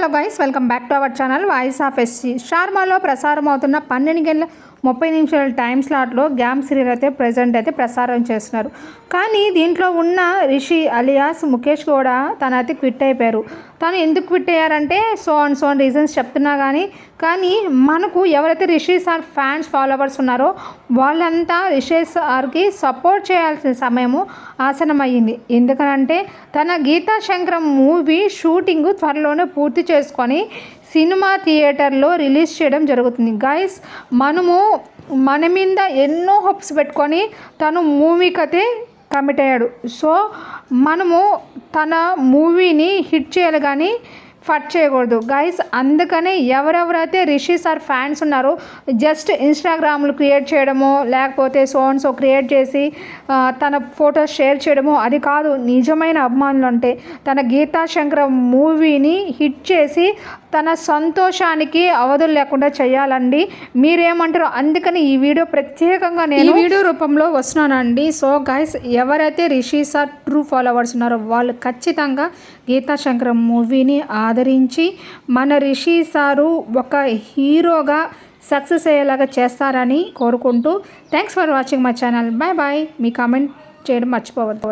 Hello guys welcome back to our channel voice of SC షార్మాలో ప్రసారం అవుతున్న పన్నెండు గంటల ముప్పై నిమిషాల టైం స్లాట్లో గ్యామ్ సీరియల్ అయితే ప్రజెంట్ అయితే ప్రసారం చేస్తున్నారు. కానీ దీంట్లో ఉన్న రిషి అలియాస్ ముఖేష్ కూడా తన అయితే క్విట్ అయిపోయారు. తను ఎందుకు క్విట్ అయ్యారంటే so and so and reasons చెప్తున్నా కానీ కానీ మనకు ఎవరైతే రిషి సార్ ఫ్యాన్స్ ఫాలోవర్స్ ఉన్నారో వాళ్ళంతా రిషి సార్కి సపోర్ట్ చేయాల్సిన సమయము ఆసనమయ్యింది ఎందుకనంటే తన గీతా శంకరం మూవీ షూటింగ్ త్వరలోనే పూర్తి చేసుకొని సినిమా థియేటర్లో రిలీజ్ చేయడం జరుగుతుంది. గైస్ మనము మన మీద ఎన్నో హోప్స్ పెట్టుకొని తను మూవీకైతే కమిట్ అయ్యాడు. సో మనము తన మూవీని హిట్ చేయాలి కానీ ఫట్ చేయకూడదు. గైస్ అందుకని ఎవరెవరైతే రిషి సార్ ఫ్యాన్స్ ఉన్నారో జస్ట్ ఇన్స్టాగ్రామ్లు క్రియేట్ చేయడమో లేకపోతే సోన్స్ క్రియేట్ చేసి తన ఫొటోస్ షేర్ చేయడమో అది కాదు. నిజమైన అభిమానులు అంటే తన గీతా శంకర మూవీని హిట్ చేసి తన సంతోషానికి అవధులు లేకుండా చేయాలండి. మీరేమంటారు అందుకని ఈ వీడియో ప్రత్యేకంగా నేను వీడియో రూపంలో వస్తున్నానండి. సో గైస్ ఎవరైతే రిషి సార్ ట్రూ ఫాలోవర్స్ ఉన్నారో వాళ్ళు ఖచ్చితంగా గీతా శంకరం మూవీని ఆదరించి మన రిషి సారు ఒక హీరోగా సక్సెస్ అయ్యేలాగా చేస్తారని కోరుకుంటూ thanks for watching my channel bye bye me comment చేయడం మర్చిపోవద్దు.